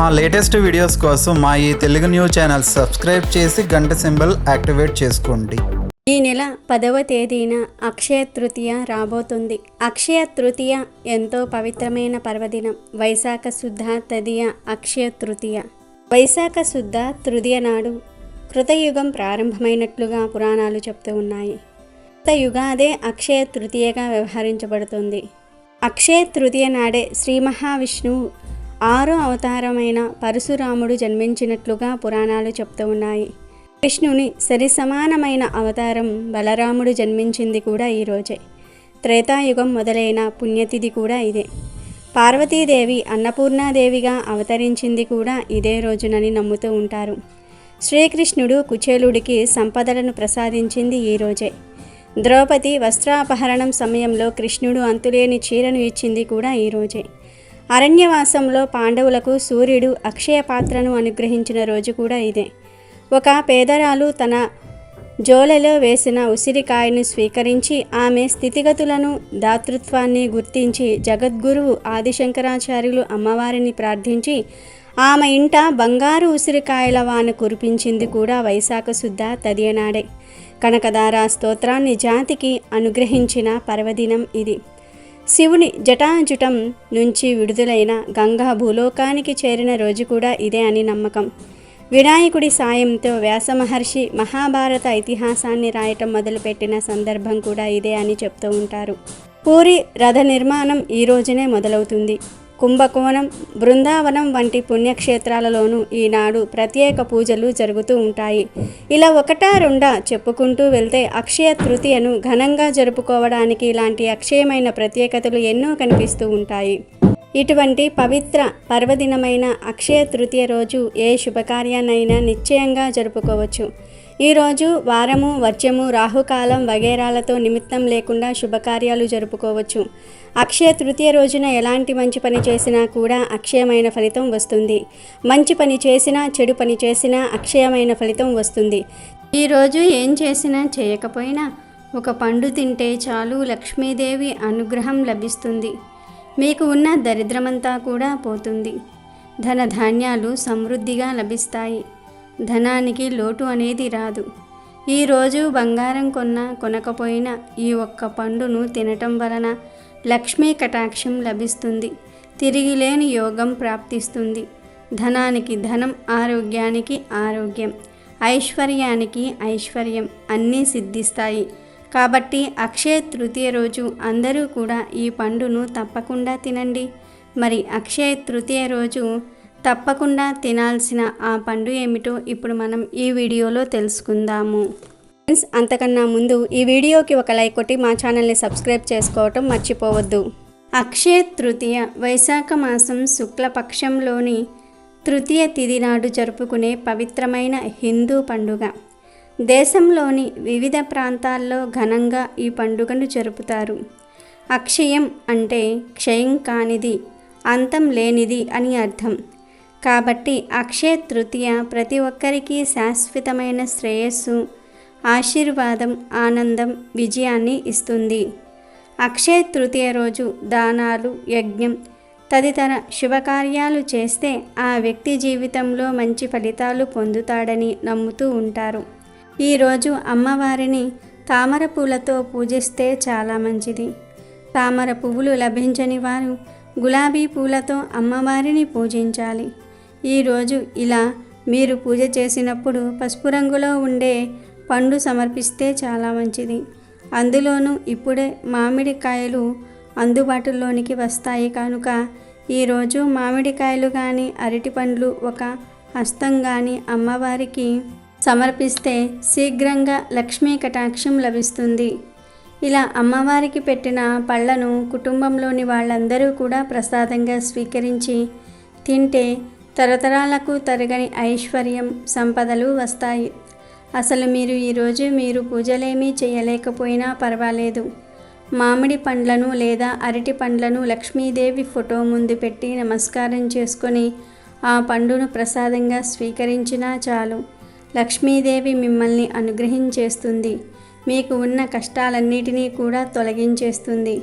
మా latest videos కోసం మా ఈ తెలుగు న్యూస్ ఛానల్ సబ్స్క్రైబ్ చేసి గంట సింబల్ యాక్టివేట్ చేసుకోండి. ఈ నెల పదవ తేదీన అక్షయ తృతీయ రాబోతుంది. అక్షయ తృతీయ ఎంతో పవిత్రమైన పర్వదినం. వైశాఖ శుద్ధ తదియ అక్షయ తృతీయ. వైశాఖ శుద్ధ తృతీయ నాడు కృతయుగం ప్రారంభమైనట్లుగా పురాణాలు చెప్తూ ఉన్నాయి. కృతయుగాదే అక్షయ తృతీయగా వ్యవహరించబడుతుంది. అక్షయ తృతీయ నాడే శ్రీ మహావిష్ణువు ఆరో అవతారమైన పరశురాముడు జన్మించినట్లుగా పురాణాలు చెప్తూ ఉన్నాయి. కృష్ణుని సరి సమానమైన అవతారం బలరాముడు జన్మించింది కూడా ఈరోజే త్రేతాయుగం మొదలైన పుణ్యతిథి కూడా ఇదే. పార్వతీదేవి అన్నపూర్ణాదేవిగా అవతరించింది కూడా ఇదే రోజునని నమ్ముతూ ఉంటారు. శ్రీకృష్ణుడు కుచేలుడికి సంపదలను ప్రసాదించింది ఈ రోజే. ద్రౌపది వస్త్రాపహరణం సమయంలో కృష్ణుడు అంతులేని చీరను ఇచ్చింది కూడా ఈ రోజే. అరణ్యవాసంలో పాండవులకు సూర్యుడు అక్షయ పాత్రను అనుగ్రహించిన రోజు కూడా ఇదే. ఒక పేదరాలు తన జోలెలో వేసిన ఉసిరికాయను స్వీకరించి ఆమె స్థితిగతులను దాతృత్వాన్ని గుర్తించి జగద్గురువు ఆదిశంకరాచార్యులు అమ్మవారిని ప్రార్థించి ఆమె ఇంట బంగారు ఉసిరికాయల వాన కురిపించింది కూడా వైశాఖ శుద్ధ తదియనాడే. కనకదార స్తోత్రాన్ని జాతికి అనుగ్రహించిన పర్వదినం ఇది. శివుని జటాజుటం నుంచి విడుదలైన గంగా భూలోకానికి చేరిన రోజు కూడా ఇదే అని నమ్మకం. వినాయకుడి సాయంతో వ్యాసమహర్షి మహాభారత ఇతిహాసాన్ని రాయటం మొదలుపెట్టిన సందర్భం కూడా ఇదే అని చెప్తూ ఉంటారు. పూరి రథ నిర్మాణం ఈ రోజునే మొదలవుతుంది. కుంభకోణం బృందావనం వంటి పుణ్యక్షేత్రాలలోనూ ఈనాడు ప్రత్యేక పూజలు జరుగుతూ ఉంటాయి. ఇలా ఒకటా రెండా చెప్పుకుంటూ వెళ్తే అక్షయ తృతీయను ఘనంగా జరుపుకోవడానికి ఇలాంటి అక్షయమైన ప్రత్యేకతలు ఎన్నో కనిపిస్తూ ఉంటాయి. ఇటువంటి పవిత్ర పర్వదినమైన అక్షయ తృతీయ రోజు ఏ శుభకార్యాన్నైనా నిశ్చయంగా జరుపుకోవచ్చు. ఈరోజు వారము వర్జము రాహుకాలం వగేరాలతో నిమిత్తం లేకుండా శుభకార్యాలు జరుపుకోవచ్చు. అక్షయ తృతీయ రోజున ఎలాంటి మంచి పని చేసినా కూడా అక్షయమైన ఫలితం వస్తుంది. మంచి పని చేసినా చెడు పని చేసినా అక్షయమైన ఫలితం వస్తుంది. ఈరోజు ఏం చేసినా చేయకపోయినా ఒక పండు తింటే చాలు లక్ష్మీదేవి అనుగ్రహం లభిస్తుంది. మీకు ఉన్న దరిద్రమంతా కూడా పోతుంది. ధన ధాన్యాలు సమృద్ధిగా లభిస్తాయి. ధనానికి లోటు అనేది రాదు. ఈరోజు బంగారం కొన్నా కొనకపోయినా ఈ ఒక్క పండును తినటం వలన లక్ష్మీ కటాక్షం లభిస్తుంది. తిరిగి లేని యోగం ప్రాప్తిస్తుంది. ధనానికి ధనం ఆరోగ్యానికి ఆరోగ్యం ఐశ్వర్యానికి ఐశ్వర్యం అన్నీ సిద్ధిస్తాయి. కాబట్టి అక్షయ తృతీయ రోజు అందరూ కూడా ఈ పండును తప్పకుండా తినండి. మరి అక్షయ తృతీయ రోజు తప్పకుండా తినాల్సిన ఆ పండు ఏమిటో ఇప్పుడు మనం ఈ వీడియోలో తెలుసుకుందాము. ఫ్రెండ్స్ అంతకన్నా ముందు ఈ వీడియోకి ఒక లైక్ కొట్టి మా ఛానల్ని సబ్స్క్రైబ్ చేసుకోవటం మర్చిపోవద్దు. అక్షయ తృతీయ వైశాఖ మాసం శుక్లపక్షంలోని తృతీయ తిథి నాడు జరుపుకునే పవిత్రమైన హిందూ పండుగ. దేశంలోని వివిధ ప్రాంతాల్లో ఘనంగా ఈ పండుగను జరుపుతారు. అక్షయం అంటే క్షయం కానిది అంతం లేనిది అని అర్థం. కాబట్టి అక్షయ తృతీయ ప్రతి ఒక్కరికి శాశ్వతమైన శ్రేయస్సు ఆశీర్వాదం ఆనందం విజయాన్ని ఇస్తుంది. అక్షయ తృతీయ రోజు దానాలు యజ్ఞం తదితర శుభకార్యాలు చేస్తే ఆ వ్యక్తి జీవితంలో మంచి ఫలితాలు పొందుతాడని నమ్ముతూ ఉంటారు. ఈరోజు అమ్మవారిని తామర పూలతో పూజిస్తే చాలా మంచిది. తామర పువ్వులు లభించని వారు గులాబీ పూలతో అమ్మవారిని పూజించాలి. ఈరోజు ఇలా మీరు పూజ చేసినప్పుడు పసుపు రంగులో ఉండే పండు సమర్పిస్తే చాలా మంచిది. అందులోనూ ఇప్పుడే మామిడికాయలు అందుబాటులోనికి వస్తాయి కనుక ఈరోజు మామిడికాయలు కానీ అరటి పండ్లు ఒక హస్తం కానీ అమ్మవారికి సమర్పిస్తే శీఘ్రంగా లక్ష్మీ కటాక్షం లభిస్తుంది. ఇలా అమ్మవారికి పెట్టిన పళ్ళను కుటుంబంలోని వాళ్ళందరూ కూడా ప్రసాదంగా స్వీకరించి తింటే తరతరాలకు తరగని ఐశ్వర్యం సంపదలు వస్తాయి. అసలు మీరు ఈరోజు మీరు పూజలేమీ చేయలేకపోయినా పర్వాలేదు. మామిడి పండ్లను లేదా అరటి పండ్లను లక్ష్మీదేవి ఫోటో ముందు పెట్టి నమస్కారం చేసుకొని ఆ పండును ప్రసాదంగా స్వీకరించినా చాలు. లక్ష్మీదేవి మిమ్మల్ని అనుగ్రహించేస్తుంది మీకు ఉన్న కష్టాలన్నిటినీ కూడా తొలగించేస్తుంది.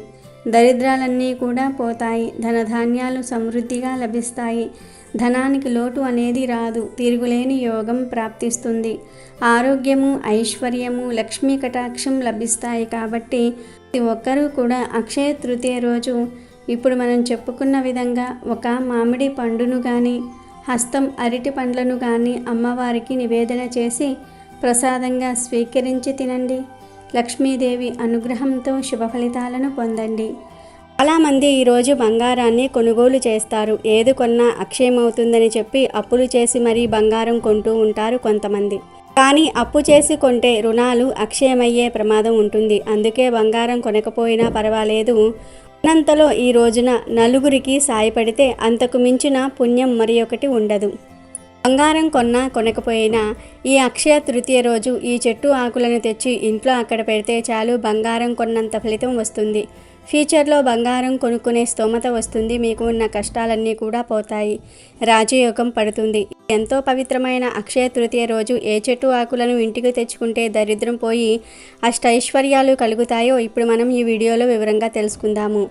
దరిద్రాలన్నీ కూడా పోతాయి. ధనధాన్యాలు సమృద్ధిగా లభిస్తాయి. ధనానికి లోటు అనేది రాదు. తిరుగులేని యోగం ప్రాప్తిస్తుంది. ఆరోగ్యము ఐశ్వర్యము లక్ష్మీ కటాక్షం లభిస్తాయి కాబట్టి ప్రతి ఒక్కరూ కూడా అక్షయ తృతీయ రోజు ఇప్పుడు మనం చెప్పుకున్న విధంగా ఒక మామిడి పండును కానీ హస్తం అరటి పండ్లను కానీ అమ్మవారికి నివేదన చేసి ప్రసాదంగా స్వీకరించి తినండి. లక్ష్మీదేవి అనుగ్రహంతో శుభ ఫలితాలను పొందండి. చాలామంది ఈరోజు బంగారాన్ని కొనుగోలు చేస్తారు. ఏది కొన్నా అక్షయమవుతుందని చెప్పి అప్పులు చేసి మరీ బంగారం కొంటూ ఉంటారు కొంతమంది. కానీ అప్పు చేసి కొంటే రుణాలు అక్షయమయ్యే ప్రమాదం ఉంటుంది. అందుకే బంగారం కొనకపోయినా పర్వాలేదు. అనంతలో ఈ రోజున నలుగురికి సాయపడితే అంతకు మించిన పుణ్యం మరి ఒకటి ఉండదు. బంగారం కొన్నా కొనకపోయినా ఈ అక్షయ తృతీయ రోజు ఈ చెట్టు ఆకులను తెచ్చి ఇంట్లో అక్కడ పెడితే చాలు బంగారం కొన్నంత ఫలితం వస్తుంది. ఫ్యూచర్లో బంగారం కొనుక్కునే స్తోమత వస్తుంది. మీకు ఉన్న కష్టాలన్నీ కూడా పోతాయి. రాజయోగం పడుతుంది. ఎంతో పవిత్రమైన అక్షయ తృతీయ రోజు. ఏ చెట్టు ఆకులను ఇంటికి తెచ్చుకుంటే దరిద్రం పోయి అష్టైశ్వర్యాలు కలుగుతాయో ఇప్పుడు మనం ఈ వీడియోలో వివరంగా తెలుసుకుందాము.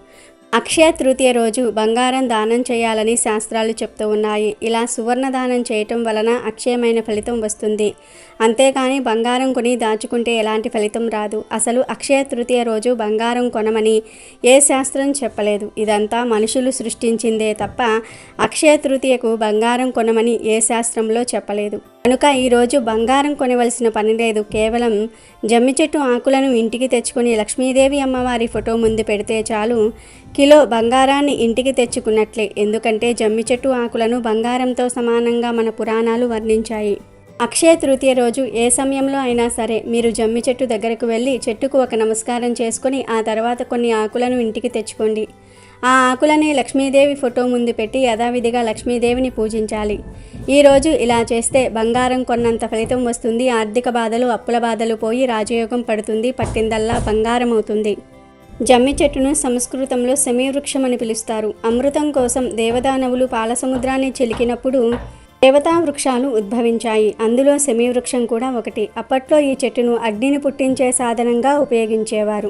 అక్షయ తృతీయ రోజు బంగారం దానం చేయాలని శాస్త్రాలు చెప్తూ ఉన్నాయి. ఇలా సువర్ణ దానం చేయటం వలన అక్షయమైన ఫలితం వస్తుంది. అంతేకాని బంగారం కొని దాచుకుంటే ఎలాంటి ఫలితం రాదు. అసలు అక్షయ తృతీయ రోజు బంగారం కొనమని ఏ శాస్త్రం చెప్పలేదు. ఇదంతా మనుషులు సృష్టించిందే తప్ప అక్షయ తృతీయకు బంగారం కొనమని ఏ శాస్త్రంలో చెప్పలేదు. కనుక ఈరోజు బంగారం కొనవలసిన పని లేదు. కేవలం జమ్మి చెట్టు ఆకులను ఇంటికి తెచ్చుకొని లక్ష్మీదేవి అమ్మవారి ఫోటో ముందు పెడితే చాలు. కిలో బంగారాన్ని ఇంటికి తెచ్చుకున్నట్లే. ఎందుకంటే జమ్మి చెట్టు ఆకులను బంగారంతో సమానంగా మన పురాణాలు వర్ణించాయి. అక్షయ తృతీయ రోజు ఏ సమయంలో అయినా సరే మీరు జమ్మి చెట్టు దగ్గరకు వెళ్ళి చెట్టుకు ఒక నమస్కారం చేసుకొని ఆ తర్వాత కొన్ని ఆకులను ఇంటికి తెచ్చుకోండి. ఆ ఆకులని లక్ష్మీదేవి ఫోటో ముందు పెట్టి యథావిధిగా లక్ష్మీదేవిని పూజించాలి. ఈరోజు ఇలా చేస్తే బంగారం కొన్నంత ఫలితం వస్తుంది. ఆర్థిక బాధలు అప్పుల బాధలు పోయి రాజయోగం పడుతుంది. పట్టిందల్లా బంగారం అవుతుంది జమ్మి చెట్టును సంస్కృతంలో సెమీవృక్షం అని పిలుస్తారు. అమృతం కోసం దేవదానవులు పాలసముద్రాన్ని చెలికినప్పుడు చిలికినప్పుడు దేవతా వృక్షాలు ఉద్భవించాయి. అందులో సెమీవృక్షం కూడా ఒకటి. అప్పట్లో ఈ చెట్టును అగ్నిని పుట్టించే సాధనంగా ఉపయోగించేవారు.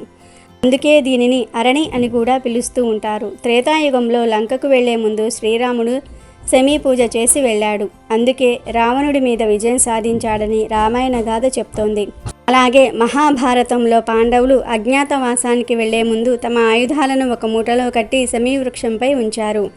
అందుకే దీనిని అరణి అని కూడా పిలుస్తూ ఉంటారు. త్రేతాయుగంలో లంకకు వెళ్ళే ముందు శ్రీరాముడు సెమీ పూజ చేసి వెళ్ళాడు. అందుకే రావణుడి మీద విజయం సాధించాడని రామాయణ గాథ చెప్తోంది. అలాగే మహాభారతంలో పాండవులు అజ్ఞాతవాసానికి వెళ్ళే ముందు తమ ఆయుధాలను ఒక మూటలో కట్టి సమీవృక్షంపై ఉంచారు.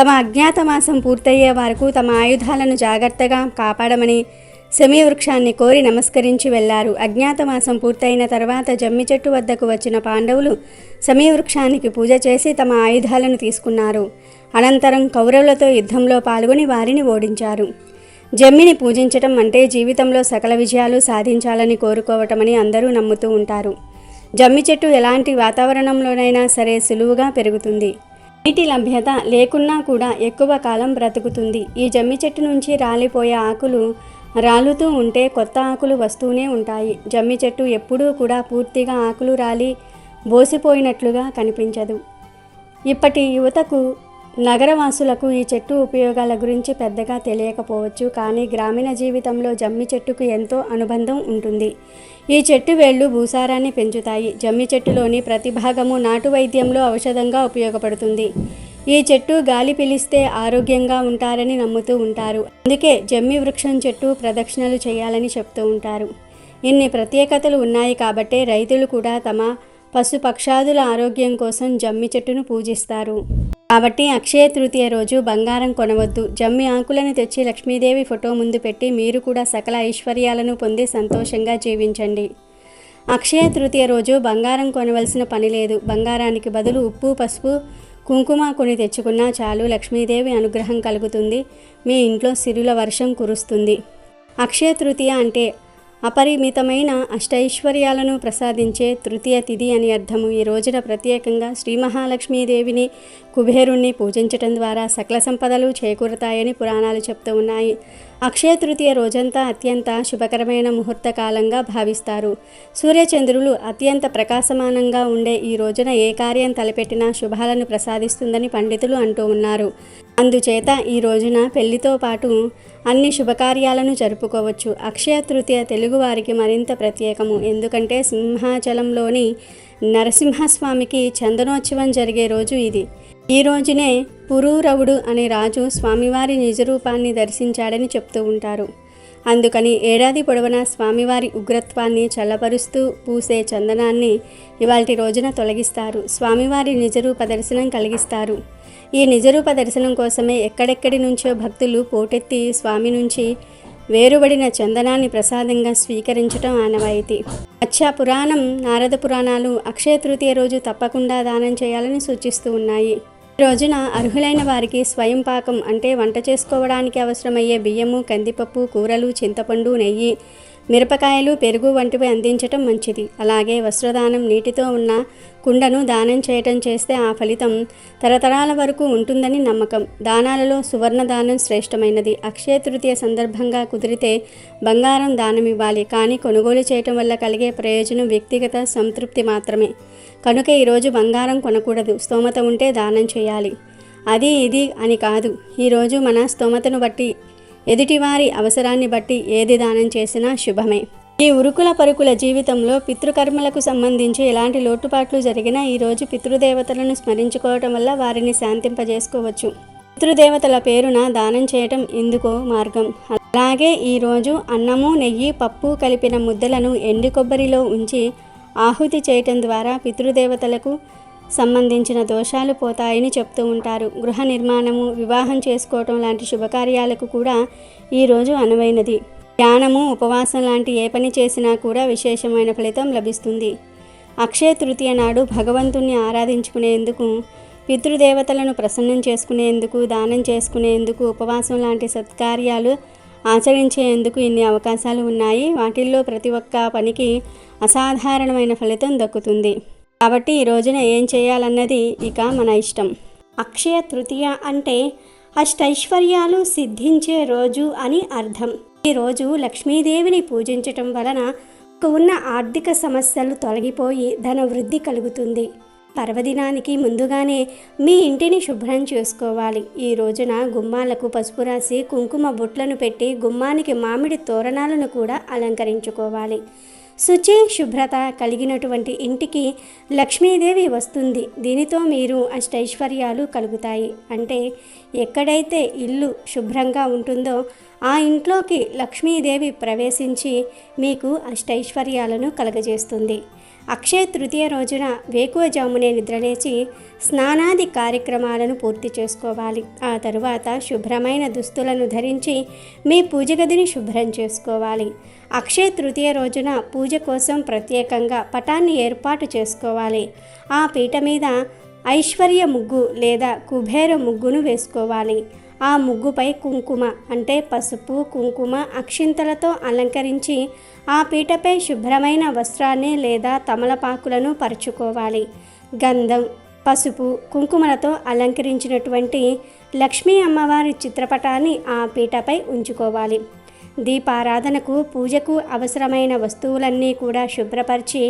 తమ అజ్ఞాతవాసం పూర్తయ్యే వరకు తమ ఆయుధాలను జాగ్రత్తగా కాపాడమని సమీవృక్షాన్ని కోరి నమస్కరించి వెళ్ళారు. అజ్ఞాతవాసం పూర్తయిన తర్వాత జమ్మి చెట్టు వద్దకు వచ్చిన పాండవులు సమీవృక్షానికి పూజ చేసి తమ ఆయుధాలను తీసుకున్నారు. అనంతరం కౌరవులతో యుద్ధంలో పాల్గొని వారిని ఓడించారు. జమ్మిని పూజించటం అంటే జీవితంలో సకల విజయాలు సాధించాలని కోరుకోవటమని అందరూ నమ్ముతూ ఉంటారు. జమ్మి చెట్టు ఎలాంటి వాతావరణంలోనైనా సరే సులువుగా పెరుగుతుంది. నీటి లభ్యత లేకున్నా కూడా ఎక్కువ కాలం బ్రతుకుతుంది. ఈ జమ్మి చెట్టు నుంచి రాలిపోయే ఆకులు రాలుతూ ఉంటే కొత్త ఆకులు వస్తూనే ఉంటాయి. జమ్మి చెట్టు ఎప్పుడూ కూడా పూర్తిగా ఆకులు రాలి బోసిపోయినట్లుగా కనిపించదు. ఇప్పటి యువతకు నగరవాసులకు ఈ చెట్టు ఉపయోగాల గురించి పెద్దగా తెలియకపోవచ్చు కానీ గ్రామీణ జీవితంలో జమ్మి చెట్టుకు ఎంతో అనుబంధం ఉంటుంది. ఈ చెట్టు వేళ్ళు భూసారాన్ని పెంచుతాయి. జమ్మి చెట్టులోని ప్రతి భాగము నాటు వైద్యంలో ఔషధంగా ఉపయోగపడుతుంది. ఈ చెట్టు గాలి పిలిస్తే ఆరోగ్యంగా ఉంటారని నమ్ముతూ ఉంటారు. అందుకే జమ్మి వృక్షం చెట్టు ప్రదక్షిణలు చేయాలని చెప్తూ ఉంటారు. ఇన్ని ప్రత్యేకతలు ఉన్నాయి కాబట్టే రైతులు కూడా తమ పశుపక్షాదుల ఆరోగ్యం కోసం జమ్మి చెట్టును పూజిస్తారు. కాబట్టి అక్షయ తృతీయ రోజు బంగారం కొనవద్దు. జమ్మి ఆకులను తెచ్చి లక్ష్మీదేవి ఫోటో ముందు పెట్టి మీరు కూడా సకల ఐశ్వర్యాలను పొంది సంతోషంగా జీవించండి. అక్షయ తృతీయ రోజు బంగారం కొనవలసిన పని లేదు. బంగారానికి బదులు ఉప్పు పసుపు కుంకుమ కొని తెచ్చుకున్నా చాలు. లక్ష్మీదేవి అనుగ్రహం కలుగుతుంది. మీ ఇంట్లో సిరుల వర్షం కురుస్తుంది. అక్షయ తృతీయ అంటే అపరిమితమైన అష్టైశ్వర్యాలను ప్రసాదించే తృతీయ తిథి అని అర్థము. ఈ రోజున ప్రత్యేకంగా శ్రీ మహాలక్ష్మీదేవిని కుబేరుణ్ణి పూజించటం ద్వారా సకల సంపదలు చేకూరుతాయని పురాణాలు చెప్తూ ఉన్నాయి. అక్షయ తృతీయ రోజంతా అత్యంత శుభకరమైన ముహూర్త కాలంగా భావిస్తారు. సూర్యచంద్రులు అత్యంత ప్రకాశమానంగా ఉండే ఈ రోజున ఏ కార్యం తలపెట్టినా శుభాలను ప్రసాదిస్తుందని పండితులు అంటూ ఉన్నారు. అందుచేత ఈ రోజున పెళ్ళితో పాటు అన్ని శుభకార్యాలను జరుపుకోవచ్చు. అక్షయ తృతీయ తెలుగువారికి మరింత ప్రత్యేకము. ఎందుకంటే సింహాచలంలోని నరసింహస్వామికి చందనోత్సవం జరిగే రోజు ఇది. ఈ రోజునే పురూరవుడు అనే రాజు స్వామివారి నిజరూపాన్ని దర్శించాడని చెప్తూ ఉంటారు. అందుకని ఏడాది పొడవునా స్వామివారి ఉగ్రత్వాన్ని చల్లపరుస్తూ పూసే చందనాన్ని ఇవాల్టి రోజున తొలగిస్తారు. స్వామివారి నిజరూప దర్శనం కలిగిస్తారు. ఈ నిజరూప దర్శనం కోసమే ఎక్కడెక్కడి నుంచో భక్తులు పోటెత్తి స్వామి నుంచి వేరుబడిన చందనాన్ని ప్రసాదంగా స్వీకరించటం ఆనవాయితీ అచ్చా పురాణం నారద పురాణాలు అక్షయ తృతీయ రోజు తప్పకుండా దానం చేయాలని సూచిస్తూ ఉన్నాయి. ఈ రోజున అర్హులైన వారికి స్వయం పాకం అంటే వంట చేసుకోవడానికి అవసరమయ్యే బియ్యము కందిపప్పు కూరలు చింతపండు నెయ్యి మిరపకాయలు పెరుగు వంటివి అందించటం మంచిది. అలాగే వస్త్రదానం నీటితో ఉన్న కుండను దానం చేయటం చేస్తే ఆ ఫలితం తరతరాల వరకు ఉంటుందని నమ్మకం. దానాలలో సువర్ణ దానం శ్రేష్టమైనది. అక్షయ తృతీయ సందర్భంగా కుదిరితే బంగారం దానం ఇవ్వాలి. కానీ కొనుగోలు చేయటం వల్ల కలిగే ప్రయోజనం వ్యక్తిగత సంతృప్తి మాత్రమే. కనుక ఈరోజు బంగారం కొనకూడదు. స్తోమత ఉంటే దానం చేయాలి. అది ఇది అని కాదు. ఈరోజు మన స్తోమతను బట్టి ఎదుటివారి అవసరాన్ని బట్టి ఏది దానం చేసినా శుభమే. ఈ ఉరుకుల పరుకుల జీవితంలో పితృకర్మలకు సంబంధించి ఎలాంటి లోటుపాట్లు జరిగినా ఈరోజు పితృదేవతలను స్మరించుకోవటం వల్ల వారిని శాంతింపజేసుకోవచ్చు. పితృదేవతల పేరున దానం చేయటం ఇందుకో మార్గం. అలాగే ఈరోజు అన్నము నెయ్యి పప్పు కలిపిన ముద్దలను ఎండు కొబ్బరిలో ఉంచి ఆహుతి చేయటం ద్వారా పితృదేవతలకు సంబంధించిన దోషాలు పోతాయని చెప్తూ ఉంటారు. గృహ నిర్మాణము వివాహం చేసుకోవటం లాంటి శుభకార్యాలకు కూడా ఈరోజు అనువైనది. ధ్యానము ఉపవాసం లాంటి ఏ పని చేసినా కూడా విశేషమైన ఫలితం లభిస్తుంది. అక్షయ తృతీయ నాడు భగవంతుణ్ణి ఆరాధించుకునేందుకు పితృదేవతలను ప్రసన్నం చేసుకునేందుకు దానం చేసుకునేందుకు ఉపవాసం లాంటి సత్కార్యాలు ఆచరించేందుకు ఇన్ని అవకాశాలు ఉన్నాయి. వాటిల్లో ప్రతి ఒక్క పనికి అసాధారణమైన ఫలితం దక్కుతుంది. కాబట్టి ఈ రోజున ఏం చేయాలన్నది ఇక మన ఇష్టం. అక్షయ తృతీయ అంటే అష్టైశ్వర్యాలు సిద్ధించే రోజు అని అర్థం. ఈ రోజు లక్ష్మీదేవిని పూజించటం వలన ఉన్న ఆర్థిక సమస్యలు తొలగిపోయి ధన వృద్ధి కలుగుతుంది. పర్వదినానికి ముందుగానే మీ ఇంటిని శుభ్రం చేసుకోవాలి. ఈ రోజున గుమ్మాలకు పసుపు రాసి కుంకుమ బొట్లను పెట్టి గుమ్మానికి మామిడి తోరణాలను కూడా అలంకరించుకోవాలి. శుచి శుభ్రత కలిగినటువంటి ఇంటికి లక్ష్మీదేవి వస్తుంది. దీనితో మీరు అష్టైశ్వర్యాలు కలుగుతాయి. అంటే ఎక్కడైతే ఇల్లు శుభ్రంగా ఉంటుందో ఆ ఇంట్లోకి లక్ష్మీదేవి ప్రవేశించి మీకు అష్టైశ్వర్యాలను కలగజేస్తుంది. అక్షయ తృతీయ రోజున వేకువజామునే నిద్రలేచి స్నానాది కార్యక్రమాలను పూర్తి చేసుకోవాలి. ఆ తరువాత శుభ్రమైన దుస్తులను ధరించి మీ పూజ గదిని శుభ్రం చేసుకోవాలి. అక్షయ తృతీయ రోజున పూజ కోసం ప్రత్యేకంగా పటాన్ని ఏర్పాటు చేసుకోవాలి. ఆ పీట మీద ఐశ్వర్య ముగ్గు లేదా కుబేర ముగ్గును వేసుకోవాలి. ఆ ముగ్గుపై కుంకుమ అంటే పసుపు కుంకుమ అక్షింతలతో అలంకరించి ఆ పీటపై శుభ్రమైన వస్త్రాన్ని లేదా తమలపాకులను పరుచుకోవాలి. గంధం పసుపు కుంకుమలతో అలంకరించినటువంటి లక్ష్మీ అమ్మవారి చిత్రపటాన్ని ఆ పీటపై ఉంచుకోవాలి. దీపారాధనకు పూజకు అవసరమైన వస్తువులన్నీ కూడా శుభ్రపరిచి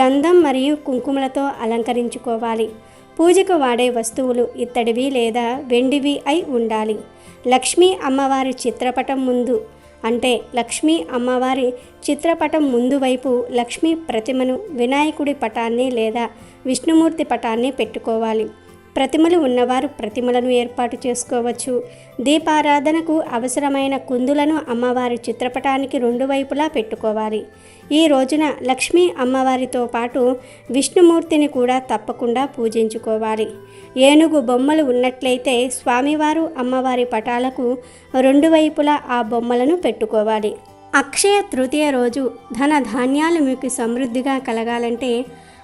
గంధం మరియు కుంకుమలతో అలంకరించుకోవాలి. పూజకు వాడే వస్తువులు ఇత్తడివి లేదా వెండివి అయి ఉండాలి. లక్ష్మీ అమ్మవారి చిత్రపటం ముందు అంటే లక్ష్మీ అమ్మవారి చిత్రపటం ముందు వైపు లక్ష్మీ ప్రతిమను వినాయకుడి పటాన్ని లేదా విష్ణుమూర్తి పటాన్ని పెట్టుకోవాలి. ప్రతిమలు ఉన్నవారు ప్రతిమలను ఏర్పాటు చేసుకోవచ్చు. దీపారాధనకు అవసరమైన కుందులను అమ్మవారి చిత్రపటానికి రెండు వైపులా పెట్టుకోవాలి. ఈ రోజున లక్ష్మీ అమ్మవారితో పాటు విష్ణుమూర్తిని కూడా తప్పకుండా పూజించుకోవాలి. ఏనుగు బొమ్మలు ఉన్నట్లయితే స్వామివారు అమ్మవారి పటాలకు రెండు వైపులా ఆ బొమ్మలను పెట్టుకోవాలి. అక్షయ తృతీయ రోజు ధన ధాన్యాలు మీకు సమృద్ధిగా కలగాలంటే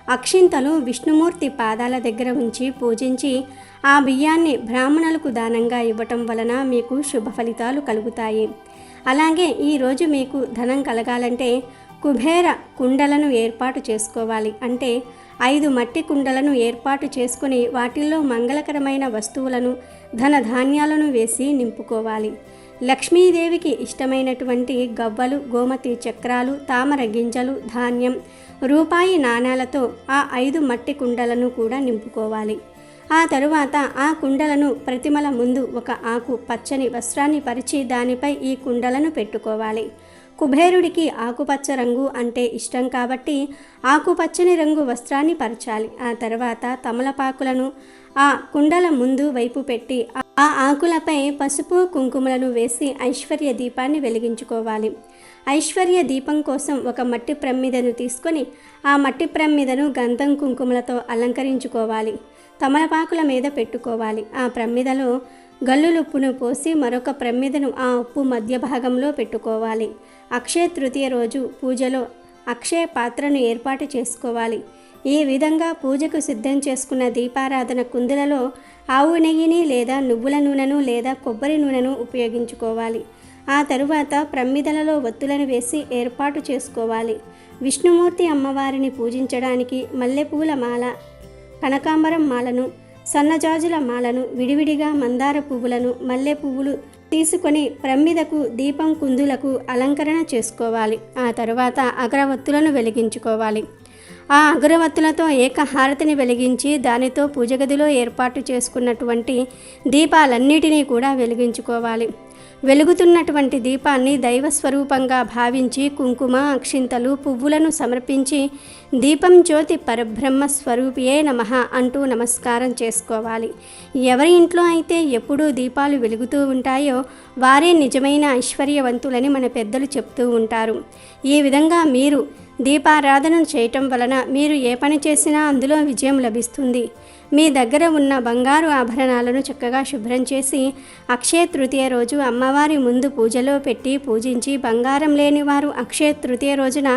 అక్షింతలు విష్ణుమూర్తి పాదాల దగ్గర ఉంచి పూజించి ఆ బియ్యాన్ని బ్రాహ్మణులకు దానంగా ఇవ్వటం వలన మీకు శుభ ఫలితాలు కలుగుతాయి. అలాగే ఈరోజు మీకు ధనం కలగాలంటే కుబేర కుండలను ఏర్పాటు చేసుకోవాలి. అంటే ఐదు మట్టి కుండలను ఏర్పాటు చేసుకుని వాటిల్లో మంగళకరమైన వస్తువులను ధన ధాన్యాలను వేసి నింపుకోవాలి. లక్ష్మీదేవికి ఇష్టమైనటువంటి గవ్వలు గోమతి చక్రాలు తామర గింజలు ధాన్యం రూపాయి నాణాలతో ఆ ఐదు మట్టి కుండలను కూడా నింపుకోవాలి. ఆ తరువాత ఆ కుండలను ప్రతిమల ముందు ఒక ఆకు పచ్చని వస్త్రాన్ని పరిచి దానిపై ఈ కుండలను పెట్టుకోవాలి. కుబేరుడికి ఆకుపచ్చ రంగు అంటే ఇష్టం కాబట్టి ఆకుపచ్చని రంగు వస్త్రాన్ని పరచాలి. ఆ తర్వాత తమలపాకులను ఆ కుండల ముందు వైపు పెట్టి ఆ ఆకులపై పసుపు కుంకుమలను వేసి ఐశ్వర్య దీపాన్ని వెలిగించుకోవాలి. ఐశ్వర్య దీపం కోసం ఒక మట్టి ప్రమ్మిదను తీసుకొని ఆ మట్టి ప్రమ్మిదను గంధం కుంకుమలతో అలంకరించుకోవాలి. తమలపాకుల మీద పెట్టుకోవాలి. ఆ ప్రమ్మిదలో గల్లులుప్పును పోసి మరొక ప్రమ్మిదను ఆ ఉప్పు మధ్య భాగంలో పెట్టుకోవాలి. అక్షయ తృతీయ రోజు పూజలో అక్షయ పాత్రను ఏర్పాటు చేసుకోవాలి. ఈ విధంగా పూజకు సిద్ధం చేసుకున్న దీపారాధన కుందులలో ఆవు నెయ్యిని లేదా నువ్వుల నూనెను లేదా కొబ్బరి నూనెను ఉపయోగించుకోవాలి. ఆ తరువాత ప్రమ్మిదలలో ఒత్తులను వేసి ఏర్పాటు చేసుకోవాలి. విష్ణుమూర్తి అమ్మవారిని పూజించడానికి మల్లెపూల మాల కనకాంబరం మాలను సన్నజాజుల మాలను విడివిడిగా మందార పువ్వులను మల్లె పువ్వులు తీసుకొని ప్రమ్మిదకు దీపం కుందులకు అలంకరణ చేసుకోవాలి. ఆ తరువాత అగరవత్తులను వెలిగించుకోవాలి. ఆ అగరవత్తులతో ఏకహారతిని వెలిగించి దానితో పూజగదిలో ఏర్పాటు చేసుకున్నటువంటి దీపాలన్నిటినీ కూడా వెలిగించుకోవాలి. వెలుగుతున్నటువంటి దీపాన్ని దైవ స్వరూపంగా భావించి కుంకుమ అక్షింతలు పువ్వులను సమర్పించి దీపం జ్యోతి పరబ్రహ్మ స్వరూపియే నమ అంటూ నమస్కారం చేసుకోవాలి. ఎవరి ఇంట్లో అయితే ఎప్పుడూ దీపాలు వెలుగుతూ ఉంటాయో వారే నిజమైన ఐశ్వర్యవంతులని మన పెద్దలు చెప్తూ ఉంటారు. ఈ విధంగా మీరు దీపారాధన చేయటం వలన మీరు ఏ పని చేసినా అందులో విజయం లభిస్తుంది. మీ దగ్గర ఉన్న బంగారు ఆభరణాలను చక్కగా శుభ్రం చేసి అక్షయ తృతీయ రోజు అమ్మవారి ముందు పూజలో పెట్టి పూజించి బంగారం లేని వారు అక్షయ తృతీయ రోజున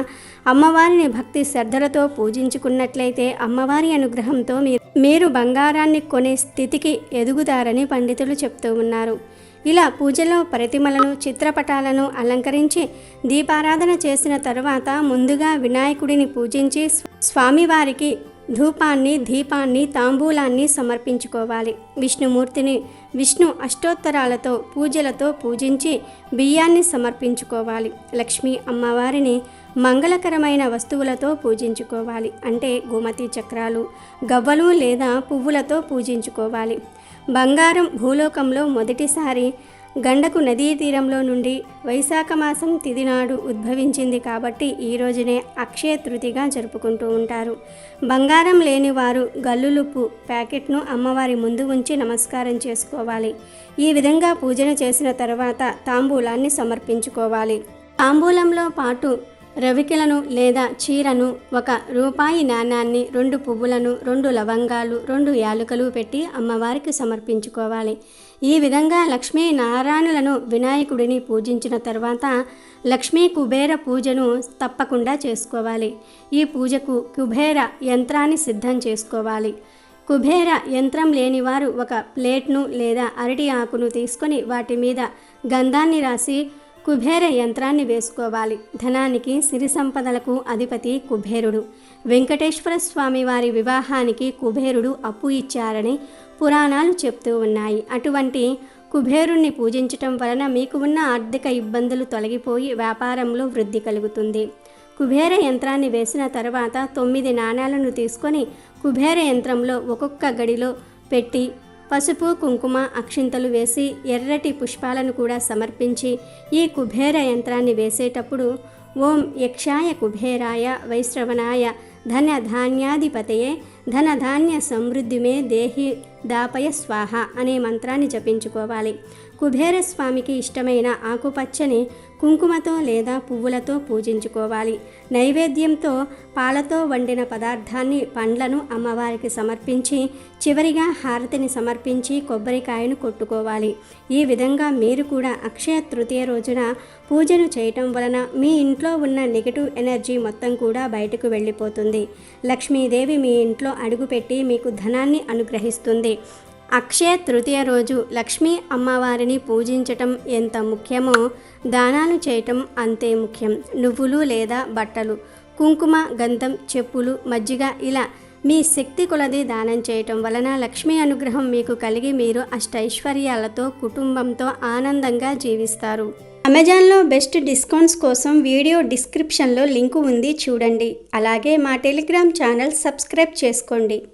అమ్మవారిని భక్తి శ్రద్ధలతో పూజించుకున్నట్లయితే అమ్మవారి అనుగ్రహంతో మీరు మీరు బంగారాన్ని కొనే స్థితికి ఎదుగుతారని పండితులు చెప్తూ ఉన్నారు. ఇలా పూజలో ప్రతిమలను చిత్రపటాలను అలంకరించి దీపారాధన చేసిన తరువాత ముందుగా వినాయకుడిని పూజించి స్వామివారికి ధూపాన్ని దీపాన్ని తాంబూలాన్ని సమర్పించుకోవాలి. విష్ణుమూర్తిని విష్ణు అష్టోత్తరాలతో పూజలతో పూజించి బియ్యాన్ని సమర్పించుకోవాలి. లక్ష్మీ అమ్మవారిని మంగళకరమైన వస్తువులతో పూజించుకోవాలి. అంటే గోమతి చక్రాలు గవ్వలు లేదా పువ్వులతో పూజించుకోవాలి. బంగారం భూలోకంలో మొదటిసారి గండకు నదీ తీరంలో నుండి వైశాఖ మాసం తిదినాడు ఉద్భవించింది కాబట్టి ఈ రోజునే అక్షయ తృతిగా జరుపుకుంటూ ఉంటారు. బంగారం లేని వారు గల్లులుప్పు ప్యాకెట్ను అమ్మవారి ముందు ఉంచి నమస్కారం చేసుకోవాలి. ఈ విధంగా పూజన చేసిన తర్వాత తాంబూలాన్ని సమర్పించుకోవాలి. తాంబూలంలో పాటు రవికెలను లేదా చీరను ఒక రూపాయి నాణాన్ని రెండు పువ్వులను రెండు లవంగాలు రెండు యాలుకలు పెట్టి అమ్మవారికి సమర్పించుకోవాలి. ఈ విధంగా లక్ష్మీ నారాయణులను వినాయకుడిని పూజించిన తర్వాత లక్ష్మీ కుబేర పూజను తప్పకుండా చేసుకోవాలి. ఈ పూజకు కుబేర యంత్రాన్ని సిద్ధం చేసుకోవాలి. కుబేర యంత్రం లేనివారు ఒక ప్లేట్ను లేదా అరటి ఆకును తీసుకొని వాటి మీద గంధాన్ని రాసి కుబేర యంత్రాన్ని వేసుకోవాలి. ధనానికి సిరి సంపదలకు అధిపతి కుబేరుడు. వెంకటేశ్వర స్వామి వారి వివాహానికి కుబేరుడు అప్పు ఇచ్చారని పురాణాలు చెప్తూ ఉన్నాయి. అటువంటి కుబేరుణ్ణి పూజించటం వలన మీకు ఉన్న ఆర్థిక ఇబ్బందులు తొలగిపోయి వ్యాపారంలో వృద్ధి కలుగుతుంది. కుబేర యంత్రాన్ని వేసిన తర్వాత తొమ్మిది నాణాలను తీసుకొని కుబేర యంత్రంలో ఒక్కొక్క గడిలో పెట్టి పసుపు కుంకుమ అక్షింతలు వేసి ఎర్రటి పుష్పాలను కూడా సమర్పించి ఈ కుబేర యంత్రాన్ని వేసేటప్పుడు ఓం యక్షాయ కుబేరాయ వైశ్రవణాయ ధన ధాన్యాధిపతయే ధన ధాన్య సమృద్ధిమే దేహి దాపయ స్వాహ అనే మంత్రాన్ని జపించుకోవాలి. కుబేరస్వామికి ఇష్టమైన ఆకుపచ్చని కుంకుమతో లేదా పువ్వులతో పూజించుకోవాలి. నైవేద్యంతో పాలతో వండిన పదార్థాన్ని పండ్లను అమ్మవారికి సమర్పించి చివరిగా హారతిని సమర్పించి కొబ్బరికాయను కొట్టుకోవాలి. ఈ విధంగా మీరు కూడా అక్షయ తృతీయ రోజున పూజను చేయటం వలన మీ ఇంట్లో ఉన్న నెగిటివ్ ఎనర్జీ మొత్తం కూడా బయటకు వెళ్ళిపోతుంది. లక్ష్మీదేవి మీ ఇంట్లో అడుగుపెట్టి మీకు ధనాన్ని అనుగ్రహిస్తుంది. అక్షయ తృతీయ రోజు లక్ష్మీ అమ్మవారిని పూజించటం ఎంత ముఖ్యమో దానాలు చేయటం అంతే ముఖ్యం. నువ్వులు లేదా బట్టలు కుంకుమ గంధం చెప్పులు మజ్జిగ ఇలా మీ శక్తి కొలది దానం చేయటం వలన లక్ష్మీ అనుగ్రహం మీకు కలిగి మీరు అష్టైశ్వర్యాలతో కుటుంబంతో ఆనందంగా జీవిస్తారు. అమెజాన్లో బెస్ట్ డిస్కౌంట్స్ కోసం వీడియో డిస్క్రిప్షన్లో లింకు ఉంది చూడండి. అలాగే మా టెలిగ్రామ్ ఛానల్ సబ్స్క్రైబ్ చేసుకోండి.